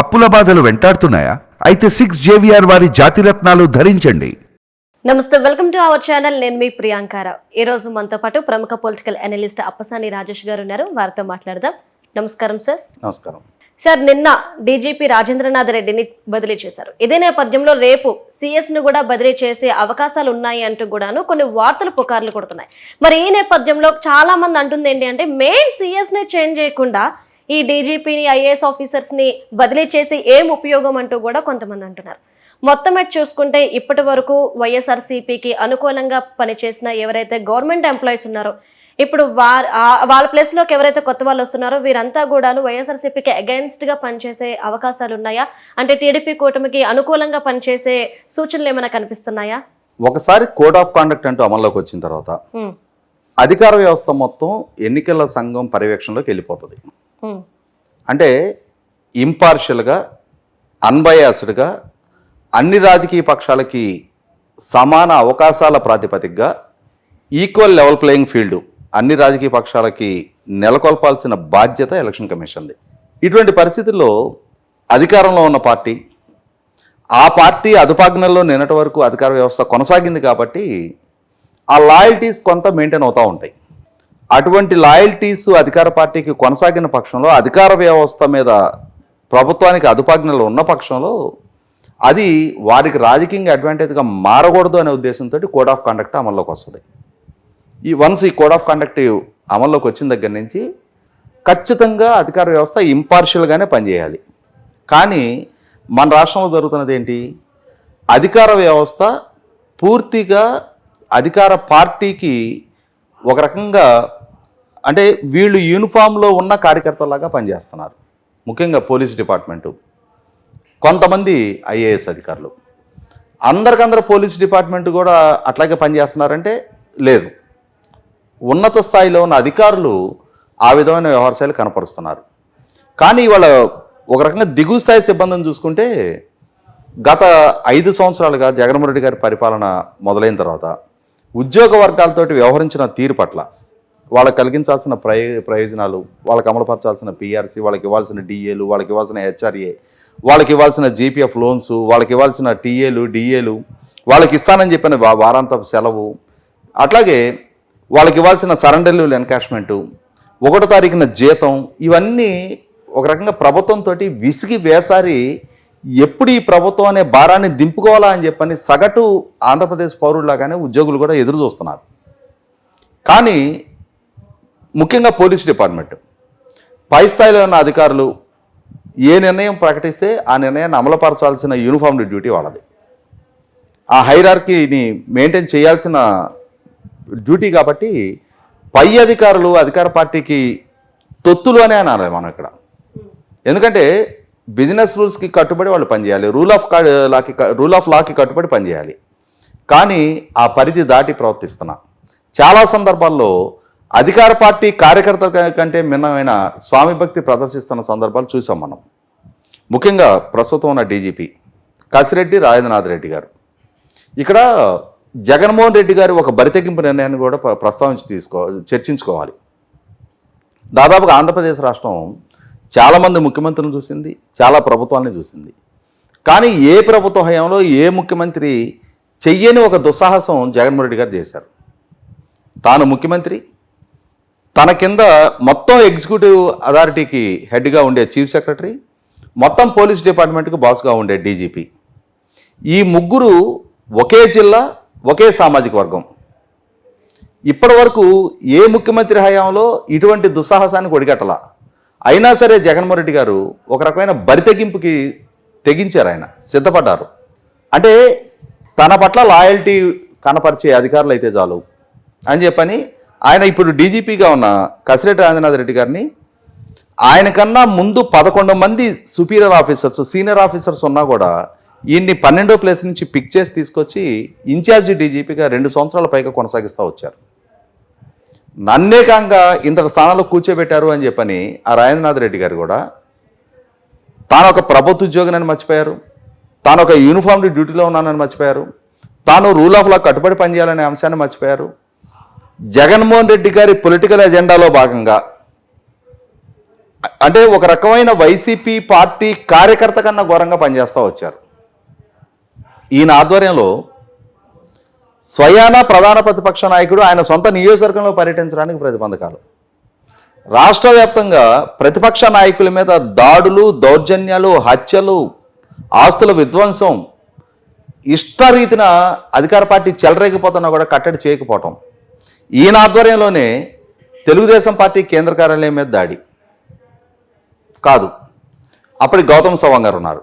అప్పుల బాధలు వెంటాడుతున్నాయా? అయితే సిక్స్ జేవిఆర్ వారి జాతిరత్నాలు ధరించండి. నమస్తే వెల్కమ్ టు అవర్ ఛానల్. నేను మీ ప్రియాంకారావు ఈ రోజు మనతో పాటు ప్రముఖ పొలిటికల్ అనలిస్ట్ అప్పసాని రాజేష్ గారు ఉన్నారు. వారితో మాట్లాడదాం. నమస్కారం సార్. నమస్కారం. సార్ నిన్న డీజీపీ రాజేంద్రనాథ్ రెడ్డిని బదిలీ చేశారు. ఇదే నేపథ్యంలో రేపు సిఎస్ను కూడా బదిలీ చేసే అవకాశాలు ఉన్నాయి అంటూ కూడాను కొన్ని వార్తలు పుకార్లు కొడుతున్నాయి. మరి ఈ నేపథ్యంలో చాలా మంది అంటుంది ఏంటి అంటే మెయిన్ సిఎస్ని చేంజ్ చేయకుండా ఈ డీజీపీని ఐఏఎస్ ఆఫీసర్స్ని బదిలీ చేసి ఏం ఉపయోగం అంటూ కూడా కొంతమంది అంటున్నారు. మొత్తం మీద చూసుకుంటే ఇప్పటి వరకు వైఎస్ఆర్సీపీకి అనుకూలంగా పనిచేసిన ఎవరైతే గవర్నమెంట్ ఎంప్లాయీస్ ఉన్నారో ఇప్పుడు వార్ వాళ్ళ ప్లేస్లోకి ఎవరైతే కొత్త వాళ్ళు వస్తున్నారో వీరంతా కూడాను వైఎస్ఆర్సీపీకి అగైన్స్ట్గా పనిచేసే అవకాశాలు ఉన్నాయా? అంటే టీడీపీ కూటమికి అనుకూలంగా పనిచేసే సూచనలు ఏమైనా కనిపిస్తున్నాయా? ఒకసారి కోడ్ ఆఫ్ కాండక్ట్ అంటూ అమల్లోకి వచ్చిన తర్వాత అధికార వ్యవస్థ మొత్తం ఎన్నికల సంఘం పర్యవేక్షణలోకి వెళ్ళిపోతుంది. అంటే ఇంపార్షియల్గా అన్బయాస్డ్గా అన్ని రాజకీయ పక్షాలకి సమాన అవకాశాల ప్రాతిపదికగా ఈక్వల్ లెవెల్ ప్లేయింగ్ ఫీల్డ్ అన్ని రాజకీయ పక్షాలకి నెలకొల్పాల్సిన బాధ్యత ఎలక్షన్ కమిషన్ది. ఇటువంటి పరిస్థితుల్లో అధికారంలో ఉన్న పార్టీ ఆ పార్టీ అదుపాజ్ఞల్లో నిన్నటి వరకు అధికార వ్యవస్థ కొనసాగింది కాబట్టి ఆ లాయల్టీస్ కొంత మెయింటైన్ అవుతూ ఉంటాయి. అటువంటి లాయల్టీస్ అధికార పార్టీకి కొనసాగిన పక్షంలో అధికార వ్యవస్థ మీద ప్రభుత్వానికి అదుపాజ్ఞలు ఉన్న పక్షంలో అది వారికి రాజకీయంగా అడ్వాంటేజ్గా మారకూడదు అనే ఉద్దేశంతో కోడ్ ఆఫ్ కండక్ట్ అమల్లోకి వస్తుంది. ఈ వన్స్ ఈ కోడ్ ఆఫ్ కండక్ట్ అమల్లోకి వచ్చిన దగ్గర నుంచి ఖచ్చితంగా అధికార వ్యవస్థ ఇంపార్షియల్గానే పనిచేయాలి. కానీ మన రాష్ట్రంలో జరుగుతున్నది ఏంటి? అధికార వ్యవస్థ పూర్తిగా అధికార పార్టీకి ఒక రకంగా అంటే వీళ్ళు యూనిఫామ్లో ఉన్న కార్యకర్తలాగా పనిచేస్తున్నారు. ముఖ్యంగా పోలీస్ డిపార్ట్మెంటు. కొంతమంది ఐఏఎస్ అధికారులు. అందరికందరూ పోలీస్ డిపార్ట్మెంట్ కూడా అట్లాగే పనిచేస్తున్నారంటే లేదు. ఉన్నత స్థాయిలో ఉన్న అధికారులు ఆ విధమైన వ్యవహారశైలు కనపరుస్తున్నారు. కానీ ఇవాళ ఒక రకంగా దిగువ స్థాయి సిబ్బందిని చూసుకుంటే గత ఐదు సంవత్సరాలుగా జగన్మోహన్ రెడ్డి గారి పరిపాలన మొదలైన తర్వాత ఉద్యోగ వర్గాలతోటి వ్యవహరించిన తీరు పట్ల వాళ్ళకి కలిగించాల్సిన ప్రయ ప్రయోజనాలు వాళ్ళకి అమలుపరచాల్సిన పిఆర్సీ వాళ్ళకి ఇవ్వాల్సిన డిఏలు వాళ్ళకి ఇవ్వాల్సిన హెచ్ఆర్ఏ వాళ్ళకి ఇవ్వాల్సిన జీపీఎఫ్ లోన్స్ వాళ్ళకి ఇవ్వాల్సిన టీఏలు డిఏలు వాళ్ళకి ఇస్తానని చెప్పిన వా- వారాంతపు సెలవు. అట్లాగే వాళ్ళకి ఇవ్వాల్సిన సరెండర్లు ఎన్కాష్మెంటు ఒకటో తారీఖున జీతం ఇవన్నీ ఒక రకంగా ప్రభుత్వంతో విసిగి వేసారి ఎప్పుడు ఈ ప్రభుత్వం అనే భారాన్ని దింపుకోవాలా అని చెప్పని సగటు ఆంధ్రప్రదేశ్ పౌరుల్లాగానే ఉద్యోగులు కూడా ఎదురు చూస్తున్నారు. కానీ ముఖ్యంగా పోలీస్ డిపార్ట్మెంట్. పై స్థాయిలో ఉన్న అధికారులు ఏ నిర్ణయం ప్రకటిస్తే ఆ నిర్ణయాన్ని అమలుపరచాల్సిన యూనిఫామ్ డ్యూటీ వాళ్ళది. ఆ హైరార్కీని మెయింటైన్ చేయాల్సిన డ్యూటీ కాబట్టి పై అధికారులు అధికార పార్టీకి తొత్తులు అనే అనాలి మనం ఇక్కడ. ఎందుకంటే బిజినెస్ రూల్స్కి కట్టుబడి వాళ్ళు పనిచేయాలి. రూల్ ఆఫ్ లాకి రూల్ ఆఫ్ లాకి కట్టుబడి పనిచేయాలి. కానీ ఆ పరిధి దాటి ప్రవర్తిస్తున్నా. చాలా సందర్భాల్లో అధికార పార్టీ కార్యకర్తల కంటే భిన్నమైన స్వామి భక్తి ప్రదర్శిస్తున్న సందర్భాలు చూసాం మనం. ముఖ్యంగా ప్రస్తుతం ఉన్న డీజీపీ కసిరెడ్డి రాజేంద్రనాథ్ రెడ్డి గారు. ఇక్కడ జగన్మోహన్ రెడ్డి గారి ఒక బరితెగింపు నిర్ణయాన్ని కూడా ప్రస్తావించి తీసుకో చర్చించుకోవాలి. దాదాపుగా ఆంధ్రప్రదేశ్ రాష్ట్రం చాలామంది ముఖ్యమంత్రులను చూసింది చాలా ప్రభుత్వాలని చూసింది. కానీ ఏ ప్రభుత్వ హయాంలో ఏ ముఖ్యమంత్రి చెయ్యని ఒక దుస్సాహసం జగన్మోహన్ రెడ్డి గారు చేశారు. తాను ముఖ్యమంత్రి తన కింద మొత్తం ఎగ్జిక్యూటివ్ అథారిటీకి హెడ్గా ఉండే చీఫ్ సెక్రటరీ మొత్తం పోలీస్ డిపార్ట్మెంట్కి బాస్గా ఉండే డీజీపీ. ఈ ముగ్గురు ఒకే జిల్లా ఒకే సామాజిక వర్గం. ఇప్పటి వరకు ఏ ముఖ్యమంత్రి హయాంలో ఇటువంటి దుస్సాహసానికి ఒడిగట్టలా? అయినా సరే జగన్మోహన్ రెడ్డి గారు ఒక రకమైన బరితెగింపుకి తెగించారు ఆయన సిద్ధపడ్డారు. అంటే తన పట్ల లాయల్టీ కనపరిచే అధికారులు అయితే చాలు అని చెప్పని ఆయన ఇప్పుడు డీజీపీగా ఉన్న కసిరెడ్డి రాజనాథ్ రెడ్డి గారిని ఆయన కన్నా ముందు పదకొండు మంది సుపీరియర్ ఆఫీసర్స్ సీనియర్ ఆఫీసర్స్ ఉన్నా కూడా ఈయన్ని పన్నెండో ప్లేస్ నుంచి పిక్ చేసి తీసుకొచ్చి ఇన్ఛార్జి డీజీపీగా రెండు సంవత్సరాల పైగా కొనసాగిస్తూ వచ్చారు. నన్నేకంగా ఇంతటి స్థానంలో కూర్చోబెట్టారు అని చెప్పని ఆ రాజేంద్రనాథ్ రెడ్డి గారు కూడా తాను ఒక ప్రభుత్వ ఉద్యోగినని మర్చిపోయారు. తాను ఒక యూనిఫామ్ డ్యూటీలో ఉన్నానని మర్చిపోయారు. తాను రూల్ ఆఫ్ లా కట్టుబడి పనిచేయాలనే అంశాన్ని మర్చిపోయారు. జగన్మోహన్ రెడ్డి గారి పొలిటికల్ ఎజెండాలో భాగంగా. అంటే ఒక రకమైన వైసీపీ పార్టీ కార్యకర్త కన్నా ఘోరంగా పనిచేస్తూ వచ్చారు. ఈయన ఆధ్వర్యంలో స్వయాన ప్రధాన ప్రతిపక్ష నాయకుడు ఆయన సొంత నియోజకవర్గంలో పర్యటించడానికి ప్రతిబంధకాలు. రాష్ట్ర వ్యాప్తంగా ప్రతిపక్ష నాయకుల మీద దాడులు దౌర్జన్యాలు హత్యలు ఆస్తుల విధ్వంసం ఇష్టరీతిన అధికార పార్టీ చెలరేగిపోతున్నా కూడా కట్టడి చేయకపోవటం. ఈయన ఆధ్వర్యంలోనే తెలుగుదేశం పార్టీ కేంద్ర కార్యాలయం మీద దాడి. కాదు అప్పటి గౌతమ్ సవాంగ్ గారు ఉన్నారు.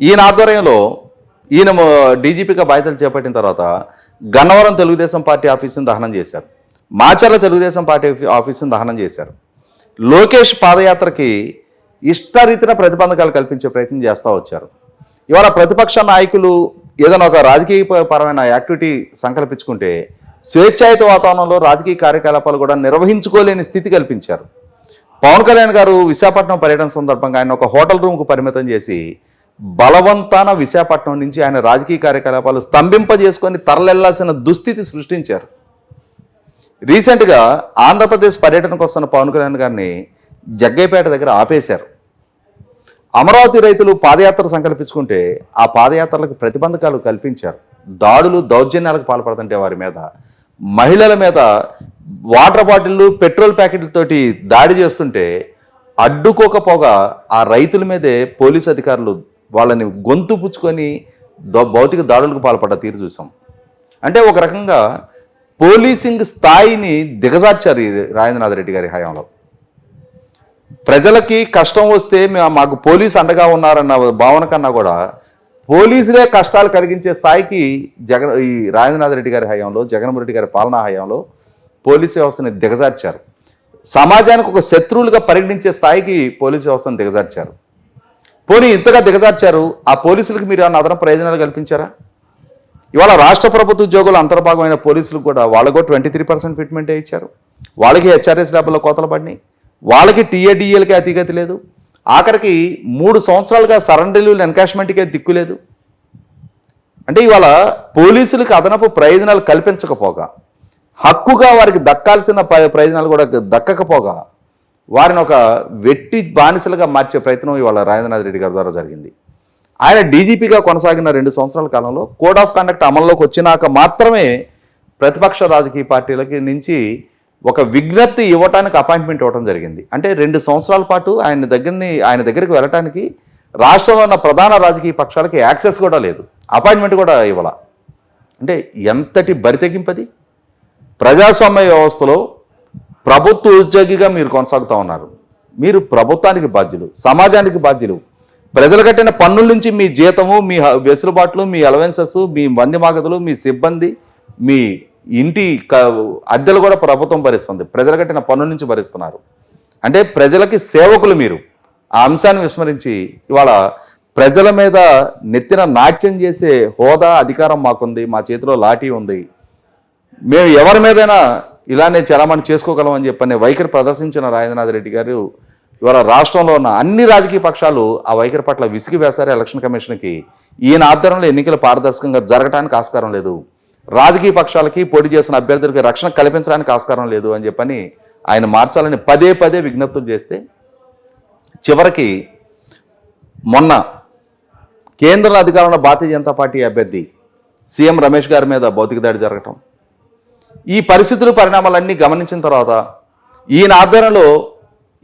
ఈయన ఆధ్వర్యంలో ఈయన డీజీపీగా బాధ్యతలు చేపట్టిన తర్వాత గన్నవరం తెలుగుదేశం పార్టీ ఆఫీసుని దహనం చేశారు. మాచర్ల తెలుగుదేశం పార్టీ ఆఫీసుని దహనం చేశారు. లోకేష్ పాదయాత్రకి ఇష్టరీతిన ప్రతిబంధకాలు కల్పించే ప్రయత్నం చేస్తూ వచ్చారు. ఇవాళ ప్రతిపక్ష నాయకులు ఏదైనా ఒక రాజకీయ పరమైన యాక్టివిటీ సంకల్పించుకుంటే స్వేచ్ఛాయుత వాతావరణంలో రాజకీయ కార్యకలాపాలు కూడా నిర్వహించుకోలేని స్థితి కల్పించారు. పవన్ కళ్యాణ్ గారు విశాఖపట్నం పర్యటన సందర్భంగా ఆయన ఒక హోటల్ రూమ్కు పరిమితం చేసి బలవంతాన విశాఖపట్నం నుంచి ఆయన రాజకీయ కార్యకలాపాలు స్తంభింపజేసుకొని తరలిల్లాల్సిన దుస్థితి సృష్టించారు. రీసెంట్గా ఆంధ్రప్రదేశ్ పర్యటనకు వస్తున్న పవన్ కళ్యాణ్ గారిని జగ్గైపేట దగ్గర ఆపేశారు. అమరావతి రైతులు పాదయాత్ర సంకల్పించుకుంటే ఆ పాదయాత్రలకు ప్రతిబంధకాలు కల్పించారు. దాడులు దౌర్జన్యాలకు పాల్పడుతుంటే వారి మీద మహిళల మీద వాటర్ బాటిళ్ళు పెట్రోల్ ప్యాకెట్లతోటి దాడి చేస్తుంటే అడ్డుకోకపోగా ఆ రైతుల మీదే పోలీసు అధికారులు వాళ్ళని గొంతు పుచ్చుకొని భౌతిక దాడులకు పాల్పడ్డ తీరు చూసాం. అంటే ఒక రకంగా పోలీసింగ్ స్థాయిని దిగజార్చారు ఇది రాజేంద్రనాథ్ రెడ్డి గారి హయాంలో. ప్రజలకి కష్టం వస్తే మేము మాకు పోలీసు అండగా ఉన్నారన్న భావన కన్నా కూడా పోలీసులే కష్టాలు కలిగించే స్థాయికి జగన్ ఈ రాజేంద్రనాథ్ రెడ్డి గారి హయాంలో జగన్మోహన్ రెడ్డి గారి పాలనా హయాంలో పోలీసు వ్యవస్థని దిగజార్చారు. సమాజానికి ఒక శత్రువులుగా పరిగణించే స్థాయికి పోలీసు వ్యవస్థను దిగజార్చారు. పోనీ ఇంతగా దిగజార్చారు ఆ పోలీసులకు మీరు ఏమైనా అదనపు ప్రయోజనాలు కల్పించారా? ఇవాళ రాష్ట్ర ప్రభుత్వ ఉద్యోగులు అంతర్భాగమైన పోలీసులకు కూడా వాళ్ళకు ట్వంటీ త్రీ పర్సెంట్ ఫిట్మెంటే ఇచ్చారు. వాళ్ళకి హెచ్ఆర్ఎస్ ల్యాబ్లో కోతలు పడినాయి. వాళ్ళకి టీఏడిఏలకి అతిగతి లేదు. ఆఖరికి మూడు సంవత్సరాలుగా సరెండర్లు ఎన్కాష్మెంట్కే దిక్కులేదు అంటే ఇవాళ పోలీసులకు అదనపు ప్రయోజనాలు కల్పించకపోగా హక్కుగా వారికి దక్కాల్సిన ప్రయోజనాలు కూడా దక్కకపోగా వారిని ఒక వెట్టి బానిసలుగా మార్చే ప్రయత్నం ఇవాళ రాజేంద్రనాథ్ రెడ్డి గారి ద్వారా జరిగింది. ఆయన డీజీపీగా కొనసాగిన రెండు సంవత్సరాల కాలంలో కోడ్ ఆఫ్ కండక్ట్ అమల్లోకి వచ్చినాక మాత్రమే ప్రతిపక్ష రాజకీయ పార్టీలకి నుంచి ఒక విజ్ఞప్తి ఇవ్వటానికి అపాయింట్మెంట్ ఇవ్వడం జరిగింది. అంటే రెండు సంవత్సరాల పాటు ఆయన దగ్గరని ఆయన దగ్గరికి వెళ్ళటానికి రాష్ట్రంలో ఉన్న ప్రధాన రాజకీయ పక్షాలకి యాక్సెస్ కూడా లేదు. అపాయింట్మెంట్ కూడా ఇవ్వాల. అంటే ఎంతటి బరితెగింపది ప్రజాస్వామ్య వ్యవస్థలో ప్రభుత్వ ఉద్యోగిగా మీరు కొనసాగుతూ ఉన్నారు. మీరు ప్రభుత్వానికి బాధ్యులు సమాజానికి బాధ్యులు. ప్రజలు కట్టిన పన్నుల నుంచి మీ జీతము మీ వెసులుబాట్లు మీ అలవెన్సెస్ మీ మంది మాగదులు మీ సిబ్బంది మీ ఇంటి క- అద్దెలు కూడా ప్రభుత్వం భరిస్తుంది. ప్రజలు కట్టిన పన్ను నుంచి భరిస్తున్నారు. అంటే ప్రజలకి సేవకులు మీరు. ఆ అంశాన్ని విస్మరించి ఇవాళ ప్రజల మీద నెత్తిన నాట్యం చేసే హోదా అధికారం మాకుంది మా చేతిలో లాఠీ ఉంది. మేము ఎవరి మీదైనా ఇలానే చలామణి చేసుకోగలం అని చెప్పనే వైఖరి ప్రదర్శించిన రాజేంద్రనాథ్ రెడ్డి గారు ఇవాళ రాష్ట్రంలో ఉన్న అన్ని రాజకీయ పక్షాలు ఆ వైఖరి పట్ల విసిగి వేశారు ఎలక్షన్ కమిషన్కి. ఈయన ఆధ్వర్యంలో ఎన్నికలు పారదర్శకంగా జరగడానికి ఆస్కారం లేదు. రాజకీయ పక్షాలకి పోటీ చేసిన అభ్యర్థులకి రక్షణ కల్పించడానికి ఆస్కారం లేదు అని చెప్పని ఆయన మార్చాలని పదే పదే విజ్ఞప్తులు చేస్తే చివరికి మొన్న కేంద్ర అధికారంలో భారతీయ జనతా పార్టీ అభ్యర్థి సీఎం రమేష్ గారి మీద భౌతిక దాడి జరగటం. ఈ పరిస్థితులు పరిణామాలన్నీ గమనించిన తర్వాత ఈయన ఆధ్వర్యంలో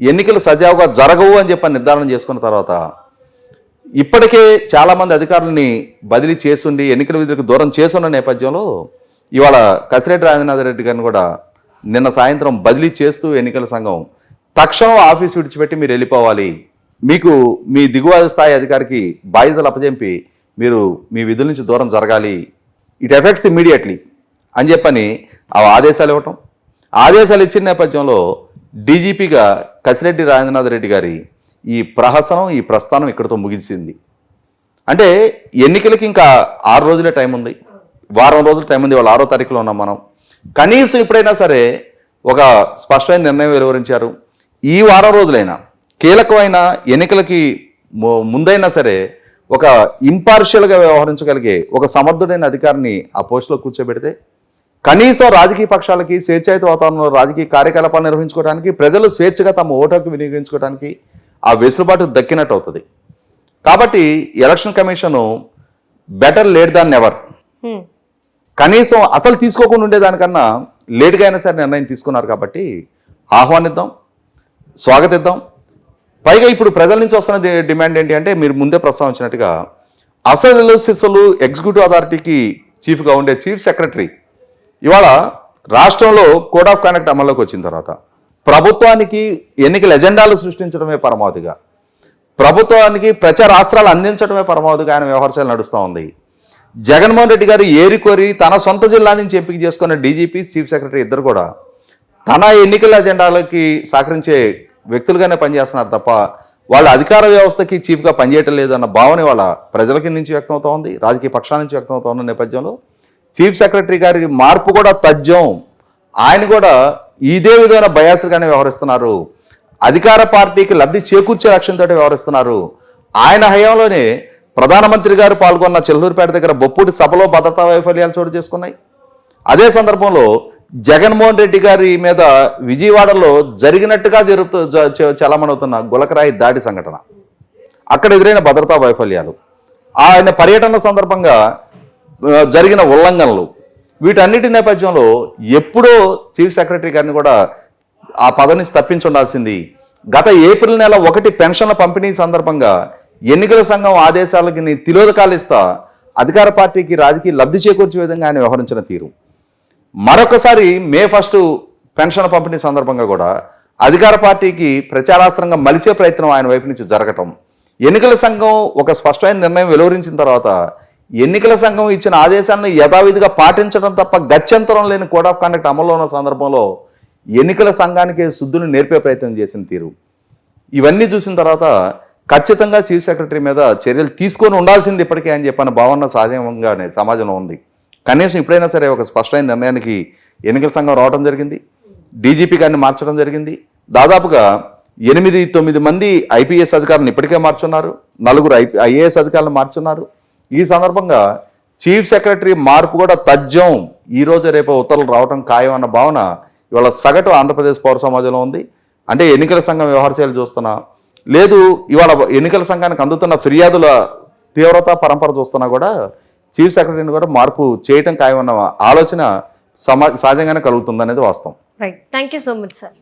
ఎన్నికలు సజావుగా జరగవు అని చెప్పి నిర్ధారణ చేసుకున్న తర్వాత ఇప్పటికే చాలామంది అధికారులని బదిలీ చేసుండి ఎన్నికల విధులకు దూరం చేస్తున్న నేపథ్యంలో ఇవాళ కసిరెడ్డి రాజనాథ్ రెడ్డి గారిని కూడా నిన్న సాయంత్రం బదిలీ చేస్తూ ఎన్నికల సంఘం తక్షణం ఆఫీస్ విడిచిపెట్టి మీరు వెళ్ళిపోవాలి. మీకు మీ దిగువ స్థాయి అధికారికి బాధ్యతలు అప్పజెంపి మీరు మీ విధుల నుంచి దూరం జరగాలి. ఇట్ ఎఫెక్ట్స్ ఇమ్మీడియట్లీ అని చెప్పని ఆ ఆదేశాలు ఇవ్వటం. ఆదేశాలు ఇచ్చిన నేపథ్యంలో డీజీపీగా కసిరెడ్డి రాజేంద్రనాథ్ రెడ్డి గారి ఈ ప్రహసనం ఈ ప్రస్థానం ఇక్కడితో ముగిసింది. అంటే ఎన్నికలకి ఇంకా ఆరు రోజులే టైం ఉంది. వారం రోజులు టైం ఉంది. వాళ్ళు ఆరో తారీఖులో ఉన్నాం మనం. కనీసం ఇప్పుడైనా సరే ఒక స్పష్టమైన నిర్ణయం వెలువరించారు. ఈ వారం రోజులైనా కీలకమైన ఎన్నికలకి ము- ముందైనా సరే ఒక ఇంపార్షియల్గా వ్యవహరించగలిగే ఒక సమర్థుడైన అధికారిని ఆ పోస్టులో కూర్చోబెడితే కనీసం రాజకీయ పక్షాలకి స్వేచ్ఛాయుత వాతావరణంలో రాజకీయ కార్యకలాపాలు నిర్వహించుకోవడానికి ప్రజలు స్వేచ్ఛగా తమ ఓటు వినియోగించుకోవడానికి ఆ వెసులుబాటు దక్కినట్టు అవుతుంది. కాబట్టి election commission better late than never. Hmm. కనీసం అసలు తీసుకోకుండా ఉండేదానికన్నా లేటుగా అయినా సరే నిర్ణయం తీసుకున్నారు కాబట్టి ఆహ్వానిద్దాం స్వాగతిద్దాం. పైగా ఇప్పుడు ప్రజల నుంచి వస్తున్న డిమాండ్ ఏంటి అంటే మీరు ముందే ప్రస్తావించినట్టుగా అసలు సిసలు ఎగ్జిక్యూటివ్ అథారిటీకి చీఫ్గా ఉండే చీఫ్ సెక్రటరీ ఇవాళ రాష్ట్రంలో కోడ్ ఆఫ్ కండక్ట్ అమల్లోకి వచ్చిన తర్వాత ప్రభుత్వానికి ఎన్నికల ఎజెండాలు సృష్టించడమే పరమావధిగా. ప్రభుత్వానికి ప్రచార అందించడమే పరమావధిగా ఆయన వ్యవహరశాలు నడుస్తూ ఉంది. జగన్మోహన్ రెడ్డి గారు ఏరికోరి తన సొంత జిల్లా నుంచి ఎంపిక చేసుకున్న డీజీపీ చీఫ్ సెక్రటరీ ఇద్దరు కూడా తన ఎన్నికల ఎజెండాలకి సహకరించే వ్యక్తులుగానే పనిచేస్తున్నారు తప్ప వాళ్ళ అధికార వ్యవస్థకి చీఫ్గా పనిచేయటం లేదన్న భావన వాళ్ళ ప్రజలకి నుంచి వ్యక్తమవుతూ ఉంది. రాజకీయ పక్షాల నుంచి వ్యక్తమవుతూ ఉన్న నేపథ్యంలో చీఫ్ సెక్రటరీ గారికి మార్పు కూడా తథ్యం ఆయన కూడా ఇదే విధమైన బయాసులుగానే వ్యవహరిస్తున్నారు. అధికార పార్టీకి లబ్ధి చేకూర్చే లక్ష్యంతో వ్యవహరిస్తున్నారు. ఆయన హయాంలోనే ప్రధానమంత్రి గారు పాల్గొన్న చెల్లూరుపేట దగ్గర బొప్పుడి సభలో భద్రతా వైఫల్యాలు చోటు చేసుకున్నాయి. అదే సందర్భంలో జగన్మోహన్ రెడ్డి గారి మీద విజయవాడలో జరిగినట్టుగా జరుగుతూ చలమనవుతున్న గులకరాయి దాడి సంఘటన. అక్కడ ఎదురైన భద్రతా వైఫల్యాలు. ఆయన పర్యటన సందర్భంగా జరిగిన ఉల్లంఘనలు. వీటన్నిటి నేపథ్యంలో ఎప్పుడో చీఫ్ సెక్రటరీ గారిని కూడా ఆ పదవి నుంచి తప్పించుండాల్సింది. గత ఏప్రిల్ నెల ఒకటి పెన్షన్ల పంపిణీ సందర్భంగా ఎన్నికల సంఘం ఆదేశాలకి నీ తిలోదకాలు ఇస్తా అధికార పార్టీకి రాజకీయ లబ్ధి చేకూర్చే విధంగా ఆయన వ్యవహరించిన తీరు. మరొకసారి మే ఫస్ట్ పెన్షన్ పంపిణీ సందర్భంగా కూడా అధికార పార్టీకి ప్రచారాస్త్రంగా మలిచే ప్రయత్నం ఆయన వైపు నుంచి జరగటం. ఎన్నికల సంఘం ఒక స్పష్టమైన నిర్ణయం వెలువరించిన తర్వాత ఎన్నికల సంఘం ఇచ్చిన ఆదేశాలను యథావిధిగా పాటించడం తప్ప గత్యంతరం లేని కోడ్ ఆఫ్ కండక్ట్ అమల్లో ఉన్న సందర్భంలో ఎన్నికల సంఘానికి శుద్ధుని నేర్పే ప్రయత్నం చేసిన తీరు. ఇవన్నీ చూసిన తర్వాత ఖచ్చితంగా చీఫ్ సెక్రటరీ మీద చర్యలు తీసుకొని ఉండాల్సింది ఇప్పటికే అని చెప్పిన భావన సహజంగానే సమాజంలో ఉంది. కనీసం ఇప్పుడైనా సరే ఒక స్పష్టమైన నిర్ణయానికి ఎన్నికల సంఘం రావడం జరిగింది. డీజీపీ గారిని మార్చడం జరిగింది. దాదాపుగా ఎనిమిది తొమ్మిది మంది ఐపీఎస్ అధికారులను ఇప్పటికే మార్చున్నారు. నలుగురు ఐపీ ఐఏఎస్ అధికారులను మార్చున్నారు. ఈ సందర్భంగా చీఫ్ సెక్రటరీ మార్పు కూడా తజ్జం. ఈ రోజు రేపు ఉత్తర్వులు రావడం ఖాయం అన్న భావన ఇవాళ సగటు ఆంధ్రప్రదేశ్ పౌర సమాజంలో ఉంది. అంటే ఎన్నికల సంఘం వ్యవహారశైలి చూస్తున్నా లేదు ఇవాళ ఎన్నికల సంఘానికి అందుతున్న ఫిర్యాదుల తీవ్రత పరంపర చూస్తున్నా కూడా చీఫ్ సెక్రటరీని కూడా మార్పు చేయటం ఖాయమన్న ఆలోచన సమా సహజంగానే కలుగుతుంది అనేది వాస్తవం. Right thank you so much sir